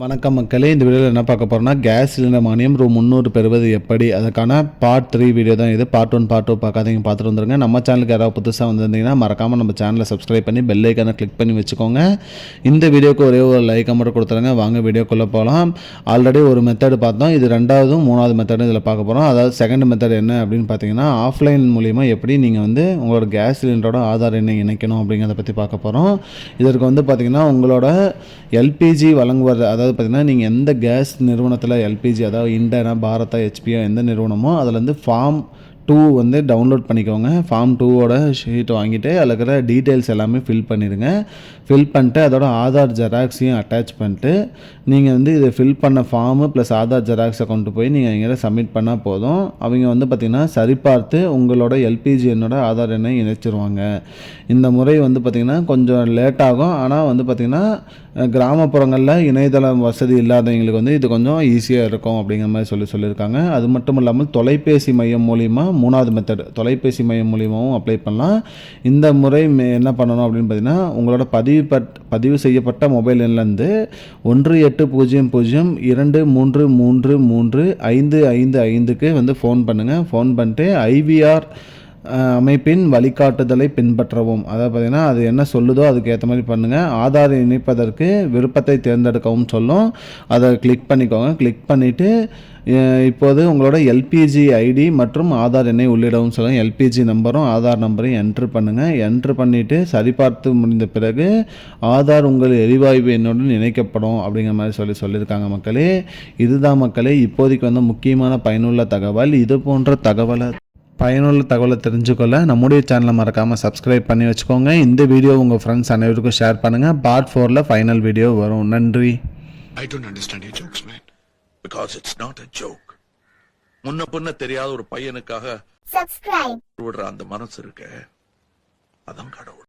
வணக்கம் மக்களே இந்த வீடியோவில் என்ன பார்க்க போகிறோம்னா கேஸ் சிலிண்டர் மானியம் ரூ முந்நூறு பெறுவது எப்படி? அதுக்கான பார்ட் த்ரீ வீடியோ தான் இது. பார்ட் ஒன் பார்ட் டூ பார்க்காதீங்க பார்த்துட்டு வந்துருங்க. நம்ம சேனலுக்கு யாராவது புதுசாக வந்திருந்தீங்கன்னா மறக்காமல் நம்ம சேனலை சப்ஸ்கிரைப் பண்ணி பெல் ஐக்கானை கிளிக் பண்ணி வச்சுக்கோங்க. இந்த வீடியோக்கு ஒரே ஒரு லைக் மட்டும் கொடுத்துருங்க. வாங்க வீடியோக்குள்ளே போகலாம் ஆல்ரெடி ஒரு மெத்தடு பார்த்தோம். இது ரெண்டாவதும் மூணாவது மெத்தடும் இதில் பார்க்க போகிறோம் அதாவது செகண்ட் மெத்தட் என்ன அப்படின்னு பார்த்தீங்கன்னா ஆஃப்லைன் மூலிமா எப்படி நீங்கள் வந்து உங்களோட கேஸ் சிலிண்டரோட ஆதார் எண்ணை இணைக்கணும் அப்படிங்கிறத பற்றி பார்க்க போகிறோம் இதற்கு வந்து பார்த்தீங்கன்னா உங்களோட எல்பிஜி வழங்குவது அதாவது பார்த்தீங்கன்னா நீங்கள் எந்த கேஸ் நிறுவனத்தில் எல்பிஜி அதாவது இண்டனா பாரதா ஹெச்பியோ எந்த நிறுவனமோ அதில் வந்து ஃபார்ம் டூ வந்து டவுன்லோட் பண்ணிக்கோங்க. ஃபார்ம் டூவோட ஷீட் வாங்கிட்டு அதில் இருக்கிற டீட்டெயில்ஸ் எல்லாமே ஃபில் பண்ணிடுங்க. ஃபில் பண்ணிட்டு அதோட ஆதார் ஜெராக்ஸையும் அட்டாச் பண்ணிட்டு நீங்கள் வந்து இதை ஃபில் பண்ண ஃபார்மு ப்ளஸ் ஆதார் ஜெராக்ஸை கொண்டு போய் நீங்கள் இங்கே சப்மிட் பண்ணால் போதும். அவங்க வந்து பார்த்திங்கன்னா சரிபார்த்து உங்களோட எல்பிஜி எண்ணோட ஆதார் எண்ணை இணைச்சிருவாங்க. இந்த முறை வந்து பார்த்திங்கன்னா கொஞ்சம் லேட் ஆகும். ஆனால் வந்து பார்த்திங்கன்னா கிராமப்புறங்களில் இணையதளம் வசதி இல்லாதவங்களுக்கு வந்து இது கொஞ்சம் ஈஸியாக இருக்கும் அப்படிங்கிற மாதிரி சொல்லி சொல்லியிருக்காங்க. அது மட்டும் இல்லாமல் தொலைபேசி மையம் மூலிமா மூணாவது மெத்தட் தொலைபேசி மையம் மூலியமாகவும் அப்ளை பண்ணலாம். இந்த முறை மே- என்ன பண்ணணும் அப்படின்னு பார்த்தீங்கன்னா உங்களோட பதிவு பட் பதிவு செய்யப்பட்ட மொபைல் எண்லேருந்து ஒன்று எட்டு பூஜ்ஜியம் பூஜ்ஜியம் இரண்டு மூன்று மூன்று மூன்று ஐந்து ஐந்து ஐந்துக்கு வந்து ஃபோன் பண்ணுங்கள் ஃபோன் பண்ணிட்டு ஐவிஆர் அமைப்பின் வழிகாட்டுதலை பின்பற்றவும். அதாவது பார்த்தீங்கன்னா அது என்ன சொல்லுதோ அதுக்கு ஏற்ற மாதிரி பண்ணுங்கள் ஆதார் இணைப்பதற்கு விருப்பத்தை தேர்ந்தெடுக்கவும் சொல்லும். அதை கிளிக் பண்ணிக்கோங்க. கிளிக் பண்ணிவிட்டு இப்போது உங்களோட எல்பிஜி ஐடி மற்றும் ஆதார் எண்ணை உள்ளிடவும் சொல்லுங்கள் எல்பிஜி நம்பரும் ஆதார் நம்பரையும் என்ட்ரு பண்ணுங்கள் என்ட்ரு பண்ணிவிட்டு சரிபார்த்து முடிந்த பிறகு ஆதார் உங்கள் எரிவாயு எண்ணுடன் இணைக்கப்படும் அப்படிங்கிற மாதிரி சொல்லி சொல்லியிருக்காங்க மக்களே. இதுதான் மக்களே இப்போதைக்கு வந்து முக்கியமான பயனுள்ள தகவல். இது போன்ற தகவலை பயனுள்ள தகவலை தெரிஞ்சுக்கொள்ள நம்முடைய சேனலை மறக்காமல் சப்ஸ்கிரைப் பண்ணி வச்சுக்கோங்க. இந்த வீடியோ உங்கள் ஃப்ரெண்ட்ஸ் அனைவருக்கும் ஷேர் பண்ணுங்கள் பார்ட் ஃபோரில் ஃபைனல் வீடியோ வரும். நன்றி. I don't understand your jokes, man. Because it's not a joke. முன்ன பின்ன தெரியாத ஒரு பையனுக்காக subscribe. விடுற அந்த மனசு இருக்க. அதான் கடவுள்.